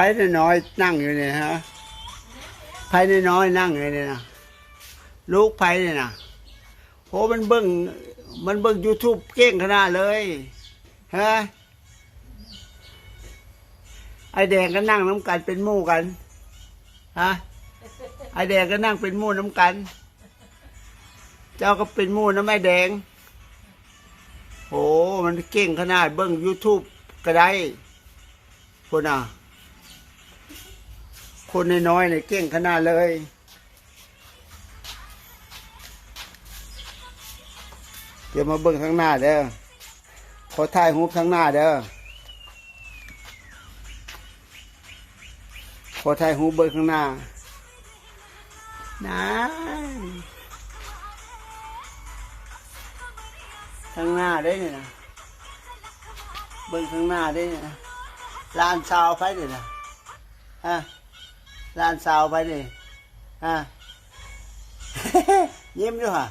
ไผ่น้อยนั่งอยู่เนี่ยฮะไผ่น้อยนั่งอยู่เนี่ยนะลูกไผ่เนี่ยนะโหมันเบิ้งมันเบิ้ง YouTube เก่งขนาดเลยฮะไอแดงก็นั่งน้ำกันเป็นหมู่กันฮะไอแดงก็นั่งเป็นหมู่น้ำกัน เจ้าก็เป็นหมู่น้ำไอแดงโหมันเก่งขนาดเบิ้ง YouTube ก็ได้คนอะ คนน้อยๆเนี่ยเก่งขนาดเลยเดี๋ยวมาเบิ่งข้างหน้าเด้อขอถ่ายรูปข้างหน้าเด้อขอถ่ายรูปเบิ่งข้างหน้านะข้างหน้าได้เนี่ยนะเบิ่งข้างหน้าได้เนี่ยนะลานชาวไปเลยนะฮะ ร้านสาวไปนี่ฮะ ยิ้มด้วยฮะ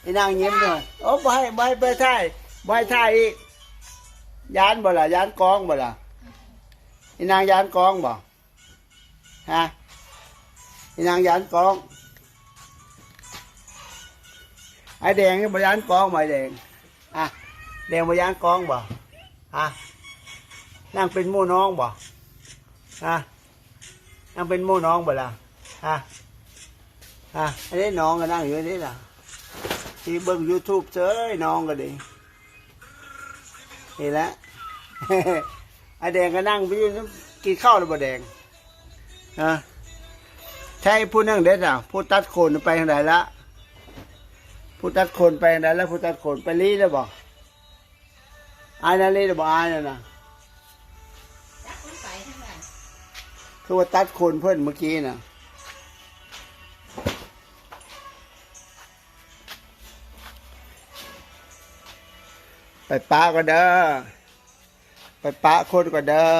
ไอ้นางยิ้มด้วยโอ้บให้บให้ไปถ่ายบให้ถ่ายอีกยานบ่ล่ะยานกองบ่ล่ะไอ้นางยานกองบ่ฮะไอ้นางยานกองไอ้แดงนี่บ่ยานกองบ่ไอ้แดงอะแดงบ่ยานกองบ่ฮะนั่งเป็นมู่น้องบ่ฮะ นั่งเป็นโม่น้องบ่ล่ะฮะฮะไอันนี้น้องก็นั่งอยู่นี่ล่ะ ที่เบิ่งยูทูบเจอน้องก็ดีนี่แหละไอ้แดงก็นั่งไปอยู่นั่นกินข้าวหรือบ่แดงฮะใช่ผู้นั่งเด็ดอะผู้ตัดโคนไปทางไหนละผู้ตัดโคนไปทางไหนแล้วผู้ตัดโคนไปลีแล้วบอกอายนั่นลีแล้วบอกอายนั่นนะ คือว่าตัดคนเพิ่นเมื่อกี้นะไปป้าก็เด้อ ไปป้าคนก็เด้อ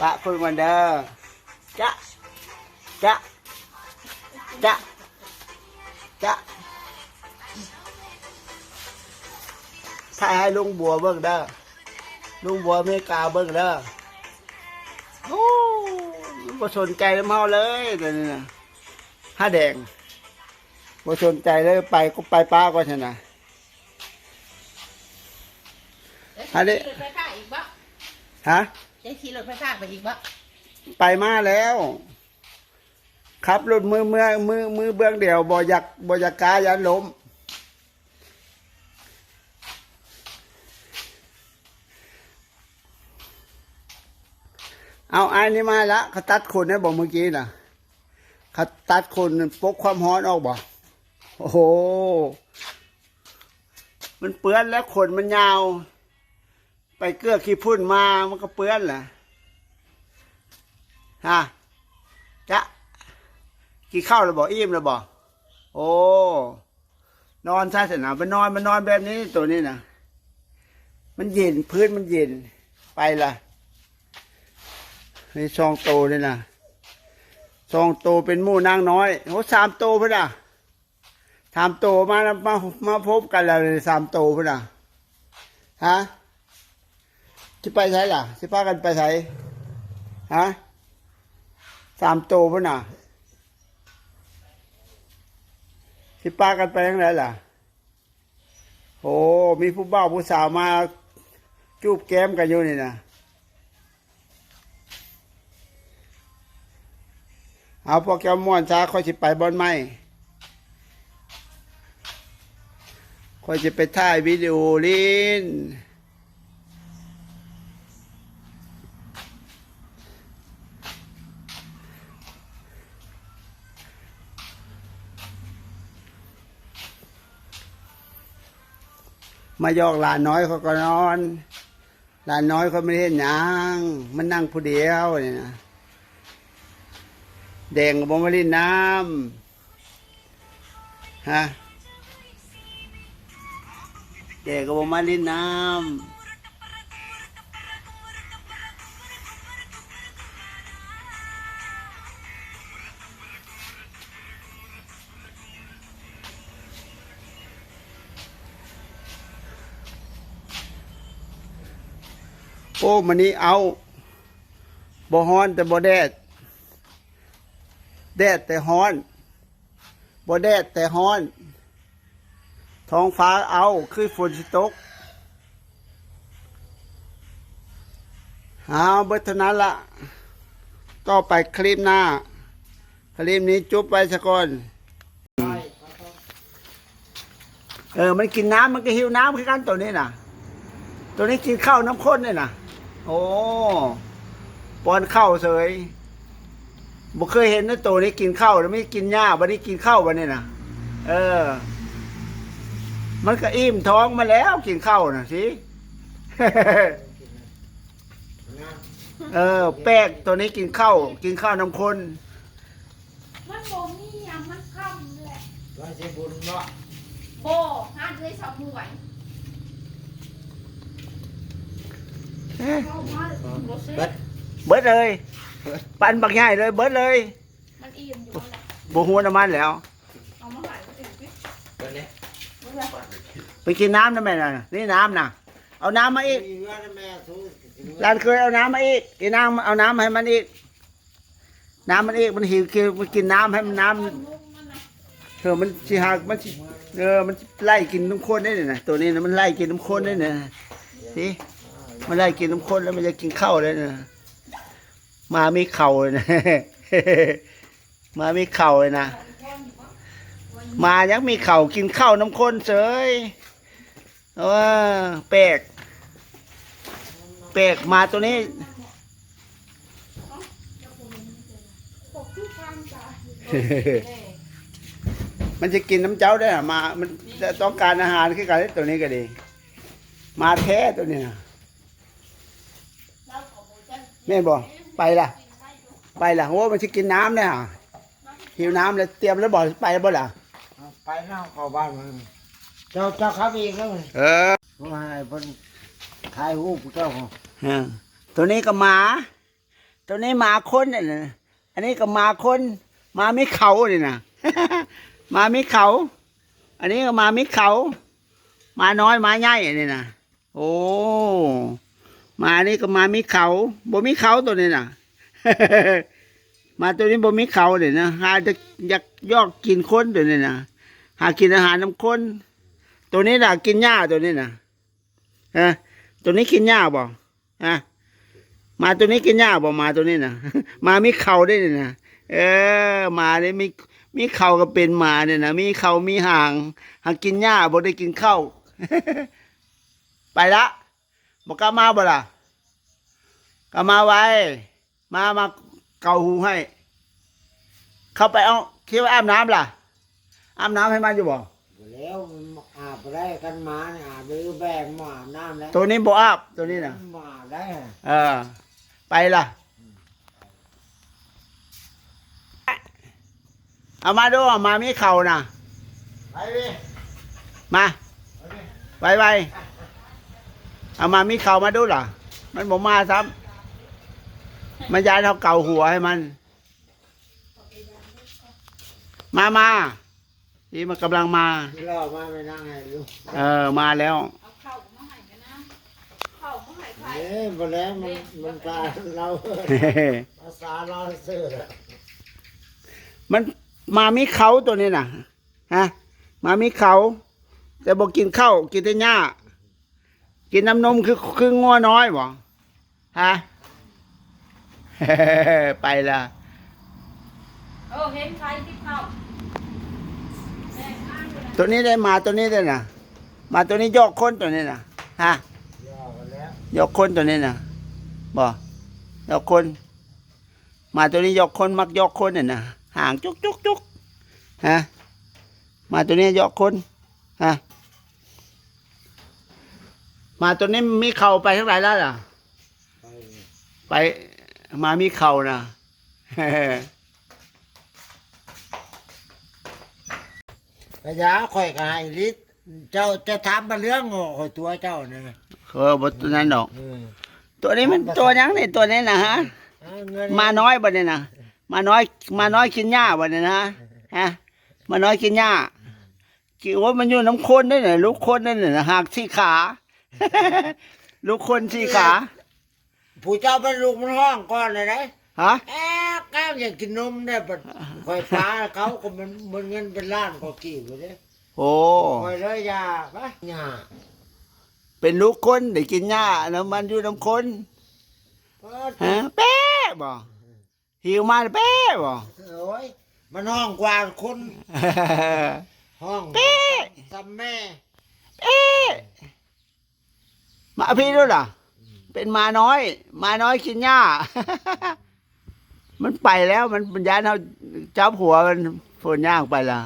ป้าคนก็เด้อจ๊ะจ๊ะจ๊ะจ๊ะ ถ่ายให้ลุงบัวเบิ่งเด้อลุงบัวอเมริกาเบิ่งเด้อโอ้บ่สนใจน้ำเฮาเลยเดี๋ยวนี้นะห้าแดงบ่สนใจเลยไปก็ไปป้าก็ชนะอันนี้ขี่รถไฟฟ้าอีกบ่ฮะจะขี่รถไฟฟ้าไปอีกบ่ไปมาแล้วขับรถมือเมื่อมือมือเบื้องเดียวบ่อยากบ่อยากกายันล้ม เอาอันนี้มาละเขาตัดคนนะบอกเมื่อกี้นะเขาตัดคนปกความร้อนออกบ่โอ้โห มันเปื้อนแล้วขนมันยาว ไปเกลือขี้พุ่นมามันก็เปื้อนแหละฮะจะกินข้าวแล้วบอกอิ่มแล้วบอกโอ้นอนซะเสนาไปนอนมันนอนแบบนี้ตัวนี้นะมันเย็นพื้นมันเย็นไปละ นี่ซองโตเลยนะซองโตเป็นหมู่นางน้อยโอ้สามโตพุ่นอะสามโตมามามาพบกันแล้วเลยสามโตพุ่นอะฮะจะไปไสล่ะจะพากันไปไสฮะสามโตพุ่นน่ะที่ป้ากันไปยังไงล่ะโอ้มีผู้บ่าวผู้สาวมาจูบแก้มกันอยู่นี่นะ เอาพวกแก้วม่วนช้าค่อยสิไปบอนไม้ค่อยจะไปถ่ายวิดีโอลินมายอกหลานน้อยเขาก็นอน หลานน้อยเขาไม่เห็นยังมันนั่งผู้เดียวเนี่นะ แดงกับบ่มาเล่นน้ำฮะแดงกับบ่มาเล่นน้ำโอ้มันนี้เอาบ่ฮ้อนแต่บ่แดด แดดแต่ฮ้อนบ่แดดแต่ฮ้อน ท้องฟ้าเอาคือฝนสิตกเอาเบิดเท่านั้นละต่อไปคลิปหน้า คลิปนี้จุบไปสะก่อน เออ มันกินน้ำมันก็หิวน้ำคือกันตัวนี้น่ะ ตัวนี้กินข้าวน้ำข้นเนี่ยน่ะ โอ้ปอนข้าวเสย บ่เคยเห็นนะตัวนี้กินข้าวแล้วไม่กินหญ้าวันนี้กินข้าววันนี้น่ะเออ มันก็อิ่มท้องมาแล้วกินข้าวน่ะสิเออ แป้งตัวนี้กินข้าวกินข้าวน้ำข้นมันบ่มีหยังมันค่ำแหละว่าสิบุญเนาะบ่หาเลยสาวหวยเอ๊ะเข้ามาบ่ซื้อเบิดเบิดเลย ปันบักใหญ่เลยเบิดเลยมันอิ่มอยู่นั่นแหละบหัวน้ำมันแล้ว เอามาใหายไว้อีกสิเบิดเนี่ยเอาไว้ไปกินน้ำนะแม่น่ะนี่น้ำน่ะ เอาน้ำมาอีก มีเงินแม่สู้ร้านเคยเอาน้ำมาอีกกินน้ำเอาน้ำให้มันอีก น้ำมันอีกมันหิวกินมันกินน้ำให้มันน้เอามุมมันนะำเออมันสิหักมันสิเออมันไล่กินน้ำข้นได้เนี่ยนะตัวนี้นะมันไล่กินน้ำข้นได้เนี่ยสิมันไล่กินน้ำข้นแล้วมันจะกินข้าวเลยนะ มาไม่เข่าเลยนะมาไม่เข่าเลยนะมายังมีเข่ากินข้าวน้ำข้นเฉยเออแปลกแปลกมาตัวนี้มันจะกินน้ำเจ้าได้หรอมา มันจะต้องการอาหารคือกันตัวนี้ก็ดี มาแท้ตัวนี้นะแม่บอก ไปล่ะ ไปล่ะโอ้มันจะกินน้ำเนี่ยหิวน้ำเลยเตรียมแล้วบอกไปบ่ล่ะไปเนาะเข้าบ้านมึงเจ้าเจ้าครับอีกแล้วมึงเออว่าให้เพิ่นถ่ายรูปเจ้าของตัวนี้ก็หมา ตัวนี้หมาคนเนี่ยนะอันนี้ก็หมาคนหมาไม่เขาเลยนะหมาไม่เขา อันนี้ก็หมาไม่เขาหมาน้อยหมาใหญ่อันนี้นะโอ้ห มานี่ก็มาม่เขาบ่มีเขาตัวนี้น่ะ มาตัวนี้บ่มีเขาเลยนะหาจะอยากยอกกินคนตัวนี้น่ะหากินอาหารน้ำคนตัวนี้น่ะ กินหญ้าตัวนี้น่ะฮะตัวนี้กินหญ้าบ่ฮะมาตัวนี้กินหญ้าบ่มาตัวนี้น่ะ มามีเขาได้วยนี่ยนะเออ มาเนี่ยมีมีเขาก็เป็นหมาเนี่ยนะมีเขามีหางหางกินหญ้าบ่ได้กินข้าวไปละ บอกกลับมาบ่ล่ะกลับมาไว้ มามาเกาหูให้ เข้าไปเอาคิดว่าอาบน้ำล่ะอาบน้ำให้มันอยู่บ่แล้วมันอาบได้กันหมาเนี่ยอาบหรือแบงหมาน้ำแล้วตัวนี้บ่อาบตัวนี้น่ะหมาได้เออไปล่ะเอามาดูเอามามีเข่านะไปดิมาไปไป เอามามีเข่ามาดูล่ะ มันบอกมาซ้ำมันยายเท่าเก่าหัวให้มัน มามานี่มันกำลังมา ที่ล่อมาไม่นั่งให้ดูเออ มาแล้ว เอาเข้ามาให้กันนะเข้ามาให้ใครเอ้ยบ่แล้วมันมันตาเราภาษาเราซื่อแหละมันมามีเขาตัวนี้น่ะ ฮะ มามีเขา แต่บอกกินข้าวกินแต่หญ้า กินน้ำนมคือคืองัวน้อยบ่ฮะไปละเออเห็นใครที่เข้าแม่อ้างอยู่นะตัวนี้ได้มาตัวนี้ได้น่ะมาตัวนี้ยกคนตัวนี้น่ะฮะย่อกันแล้วยกคนตัวนี้น่ะบ่ยกคน มาตัวนี้ยกคนมักยกคนเนี่ยนะห่างจุกจุกจุกฮะมาตัวนี้ยกคนฮะ มาตัวนี้มีเข่าไปทั้งหลายแล้วล่ะไปไปมามีเข่านะกระยาข่อยกายลิศเจ้าจะถามมาเรื่องข่อยตัวเจ้าเนี่ยเออบตัวนั้นดอกเออตัวนี้มันตัวยังนี่ตัวนี้นะฮะเอาเงินมาน้อยบ่เนี่ยนะมาน้อย มาน้อยกินหญ้าบ่เนี่ยนะฮะ มาน้อยกินหญ้ากี่ว่ามันอยู่น้ำข้นได้เนี่ยลูกคนได้เนี่ยนะหักที่ขา ลูกคนที่ขาผู้เจ้าเป็นลูกมันห้องก่อนเลยนะฮะแอบก้าวอยากกินนมได้ปะคอยฟ้าเขาก็มันมันเงินเป็นล้านกว่ากี่ไปเลยโอ้คอยเลยยาปะยาเป็นลูกคนได้กินหญ้าน้ำมันอยู่น้ำคนเออฮะแป๊ะบ่หิวมาแป๊ะบ่โอ้ยมันห้องกว่าคนห้องเป๊ะซ้ำแม่เอ๊ะ มาพี่ด้วยเหรอเป็นมาน้อยมาน้อยกินหญ้า มันไปแล้วมันปัญญาเอาเจ้าผัวมันฝนย่างไปละ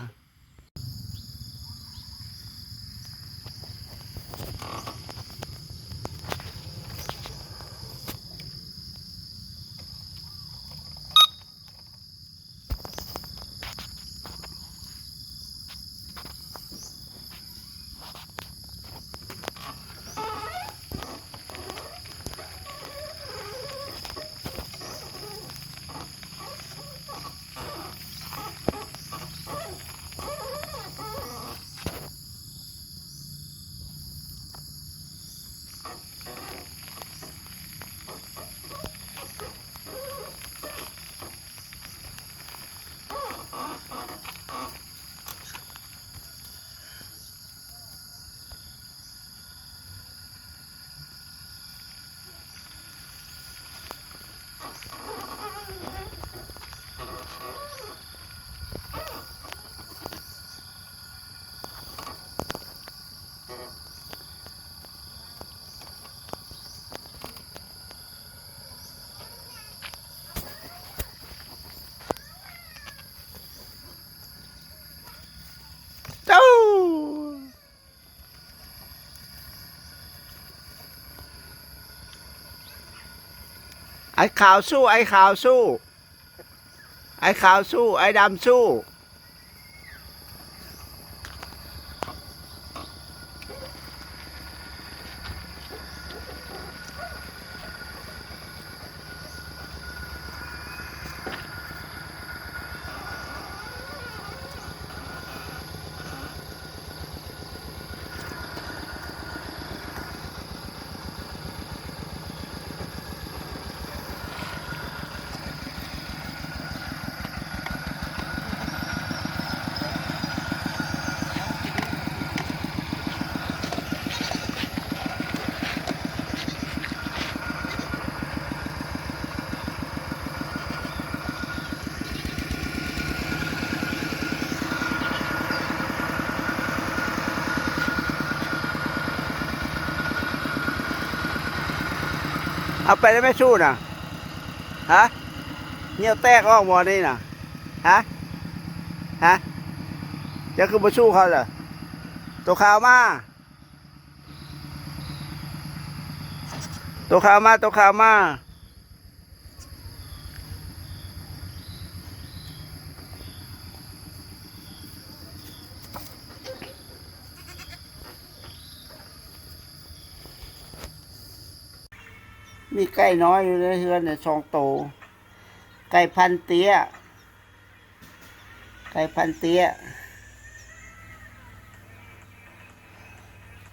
เจ้า ไอ้ขาวสู้ ไอ้ขาวสู้ ไอ้ขาวสู้ ไอ้ดำสู้ เอาไปแล้วไม่สู้นะฮะเงี้ยวแตกออกมอนี่นะฮะฮะจะคือมาสู้เขาเหรอตัวขาวมา ตัวขาวมาตัวขาวมา มีไก่น้อยอยู่ในเฮือนเนี่ยสองโต ไก่พันเตี้ย ไก่พันเตี้ย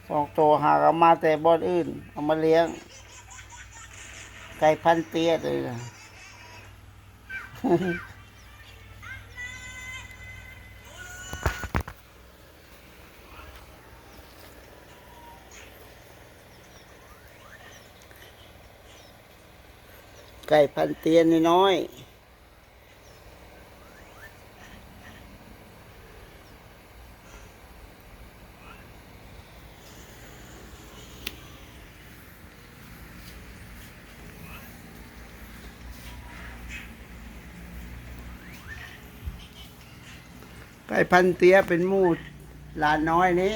สองโตหากเอามาแต่บ่อนอื่น เอามาเลี้ยง ไก่พันเตี้ยเลยนะ ไก่พันเตียนน้อยไก่พันเตียเป็นมูหลานน้อยนี้